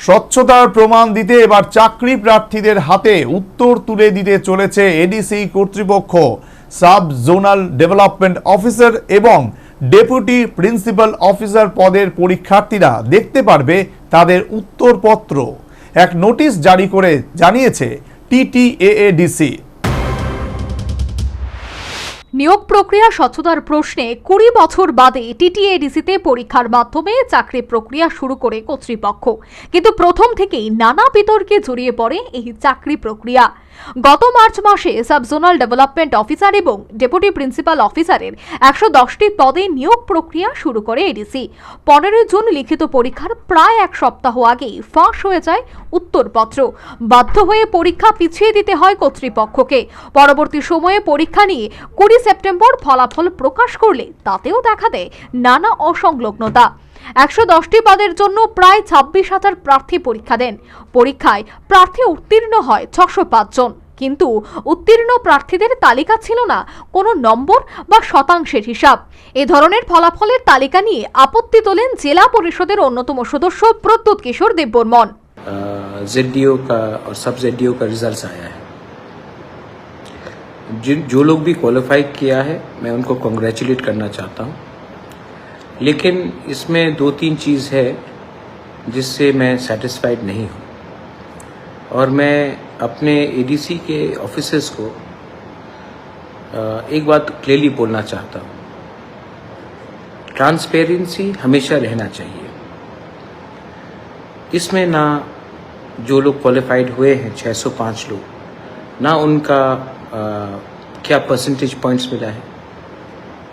স্বচ্ছতার প্রমাণ দিতে এবার চাকরি প্রার্থীদের হাতে উত্তর তুলে দিতে চলেছে এডিসি কর্তৃপক্ষ সাব জোনাল ডেভেলপমেন্ট অফিসার এবং ডেপুটি প্রিন্সিপাল অফিসার পদের পরীক্ষার্থীরা দেখতে পারবে তাদের উত্তরপত্র। এক নোটিশ জারি করে জানিয়েছে টিটিএএডিসি নিয়োগ প্রক্রিয়া স্বচ্ছতার প্রশ্নে কুড়ি বছর বাদে টিটিএডিসিতে পরীক্ষার মাধ্যমে চাকরি প্রক্রিয়া শুরু করে কর্তৃপক্ষ। কিন্তু প্রথম থেকেই নানা বিতর্কে জড়িয়ে পড়ে এই চাকরি প্রক্রিয়া। গত মার্চ মাসে সাবজোনাল ডেভেলপমেন্ট অফিসার এবং ডেপুটি প্রিন্সিপাল অফিসারের একশো দশটি পদে নিয়োগ প্রক্রিয়া শুরু করে এডিসি। পনেরোই জুন লিখিত পরীক্ষার প্রায় এক সপ্তাহ আগেই ফাঁস হয়ে যায় উত্তরপত্র। বাধ্য হয়ে পরীক্ষা পিছিয়ে দিতে হয় কর্তৃপক্ষকে। পরবর্তী সময়ে পরীক্ষা নিয়ে কুড়ি সেপ্টেম্বর ফলাফল প্রকাশ করলে তাতেও দেখা দেয় নানা অসংলগ্নতা একশো দশটি পদের জন্য প্রায় ছাব্বিশ হাজার প্রার্থী পরীক্ষা দেন পরীক্ষায় প্রার্থী উত্তীর্ণ হয় ছশো জন কিন্তু উত্তীর্ণ প্রার্থীদের তালিকা ছিল না কোনো নম্বর বা শতাংশের হিসাব এ ধরনের ফলাফলের তালিকা নিয়ে আপত্তি তোলেন জেলা পরিষদের অন্যতম সদস্য প্রদ্যুৎ কিশোর দেববর্মন जेड का और सब जेड का रिजल्ट आया है जिन, जो लोग भी क्वालिफाई किया है, मैं उनको कॉन्ग्रेचुलेट करना चाहता हूँ। लेकिन इसमें दो तीन चीज़ है जिससे मैं सेटिस्फाइड नहीं हूँ। और मैं अपने एडीसी के ऑफिसर्स को एक बात क्लियरली बोलना चाहता हूँ। ट्रांसपेरेंसी हमेशा रहना चाहिए। इसमें ना जो लोग क्वालिफाइड हुए हैं 605 लोग, ना उनका क्या परसेंटेज पॉइंट्स मिला है?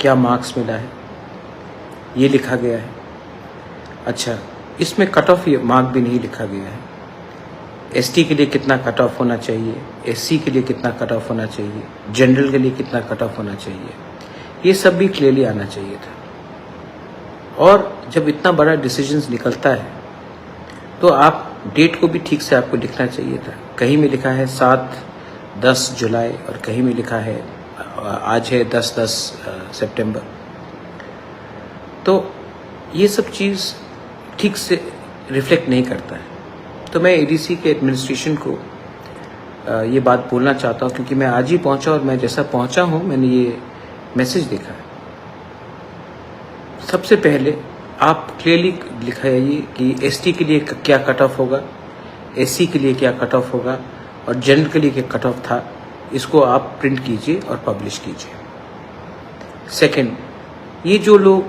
क्या मार्क्स मिला है? ये लिखा गया है। अच्छा इसमें कट ऑफ़ मार्क भी नहीं लिखा गया है। एसटी के लिए कितना कट ऑफ़ होना चाहिए? एससी के लिए कितना कट ऑफ़ होना चाहिए? जनरल के लिए कितना कट ऑफ़ होना चाहिए? ये सब भी क्लियरली आना चाहिए था। और जब इतना बड़ा डिसीज़न निकलता है तो आप डेट को भी ठीक से आपको लिखना चाहिए था। कहीं में लिखा है सात दस जुलाई और कहीं में लिखा है, आज है दस दस सितंबर। तो ये सब चीज़ ठीक से रिफ्लेक्ट नहीं करता है। तो मैं एडीसी के एडमिनिस्ट्रेशन को ये बात बोलना चाहता हूँ क्योंकि मैं आज ही पहुँचा और मैं जैसा पहुँचा हूँ, मैंने ये मैसेज देखा है। सबसे पहले आप क्लियरली लिखाइए कि एसटी के लिए क्या कट ऑफ़ होगा एससी के लिए क्या कट ऑफ़ होगा और जनरल के लिए क्या कट ऑफ़ था, इसको आप प्रिंट कीजिए और पब्लिश कीजिए। सेकंड ये जो लोग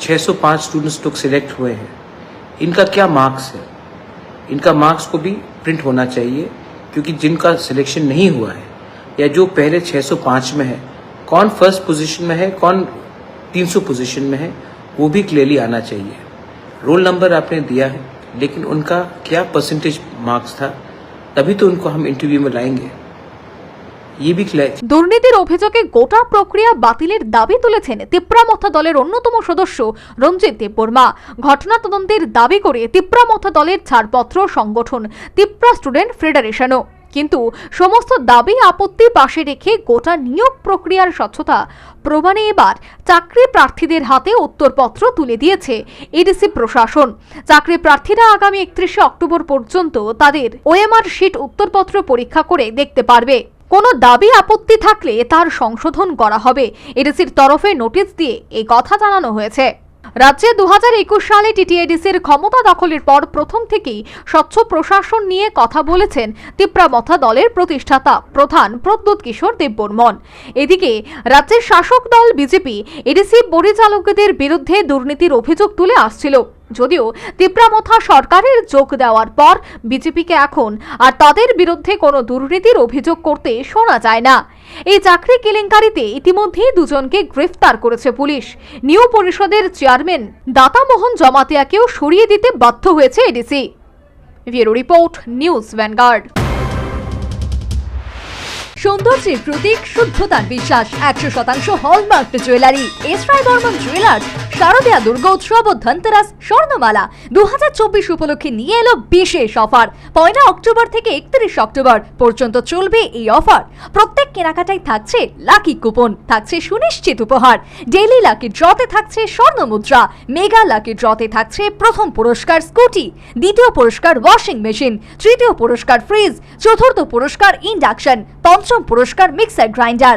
605 स्टूडेंट्स लोग सिलेक्ट हुए हैं, इनका क्या मार्क्स है? इनका मार्क्स को भी प्रिंट होना चाहिए, क्योंकि जिनका सिलेक्शन नहीं हुआ है, या जो पहले 605 में है, कौन फ़र्स्ट पोजीशन में है, कौन 300 पोजीशन में है, वो भी क्लियरली आना चाहिए। रोल नंबर आपने दिया है, लेकिन उनका क्या परसेंटेज मार्क्स था? तभी तो उनको हम इंटरव्यू में लाएंगे ये भी क्लियर দুর্নীতির অভিযোগে গোটা প্রক্রিয়া বাতিলের দাবি তুলেছেন তিপ্রামথা দলের অন্যতম সদস্য রঞ্জিত দেববর্মা ঘটনা তদন্তের দাবি করে তিপ্রামথা দলের ছাড়পত্র সংগঠন তিপ্রা স্টুডেন্ট ফেডারেশনও কিন্তু সমস্ত দাবি আপত্তি পাশে রেখে গোটা নিয়োগ প্রক্রিয়ার স্বচ্ছতা। প্রমাণে এবার চাকরি প্রার্থীদের হাতে উত্তরপত্র তুলে দিয়েছে এডিসি প্রশাসন। চাকরি প্রার্থীরা আগামী একত্রিশে অক্টোবর পর্যন্ত তাদের ওএমআর শিট উত্তরপত্র পরীক্ষা করে দেখতে পারবে। কোনো দাবি আপত্তি থাকলে তার সংশোধন করা হবে। এডিসির তরফে নোটিশ দিয়ে এই কথা জানানো হয়েছে। রাজ্যে দু হাজার একুশ সালে টিটিএডিসির ক্ষমতা দখলের পর প্রথম থেকেই স্বচ্ছ প্রশাসন নিয়ে কথা বলেছেন তিপ্রামথা দলের প্রতিষ্ঠাতা প্রধান প্রদ্যুৎ কিশোর দেববর্মন। এদিকে রাজ্যের শাসক দল বিজেপি, এডিসি পরিচালকদের বিরুদ্ধে দুর্নীতির অভিযোগ তুলে আসছিল। যদিও তিপ্রামথা সরকারের যোগ দেওয়ার পর বিজেপিকে এখন আর তাদের বিরুদ্ধে কোনো দুর্নীতির অভিযোগ করতে শোনা যায় না। এই চাকরি কেলেঙ্কারিতে ইতিমধ্যেই দুজনকে গ্রেফতার করেছে পুলিশ। নিউ পরিষদের চেয়ারম্যান দাতামোহন জমাতিয়াকেও সরিয়ে দিতে বাধ্য হয়েছে ADC. Bureau report, news vanguard. সৌন্দর্যের প্রতীক, শুদ্ধতার বিশ্বাস, একশো শতাংশ hallmark jewellery. S Roy Barman jewellers শারদীয়া Durga উৎসব ও ধনতেরাস স্বর্ণমালা দুহাজার চব্বিশ উপলক্ষে নিয়ে এলো বিশেষ অফার। পয়লা অক্টোবর থেকে একত্রিশ অক্টোবর পর্যন্ত চলবে এই অফার। প্রত্যেক কেনাকাটায় থাকছে লাকি কুপন, থাকছে সুনিশ্চিত উপহার। ডেইলি লাকি ড্রতে থাকছে স্বর্ণ মুদ্রা, মেগা লাকি ড্রতে থাকছে প্রথম পুরস্কার স্কুটি, দ্বিতীয় পুরস্কার ওয়াশিং মেশিন, তৃতীয় পুরস্কার ফ্রিজ, চতুর্থ পুরস্কার ইন্ডাকশন, পঞ্চম পুরস্কার মিক্সার গ্রাইন্ডার।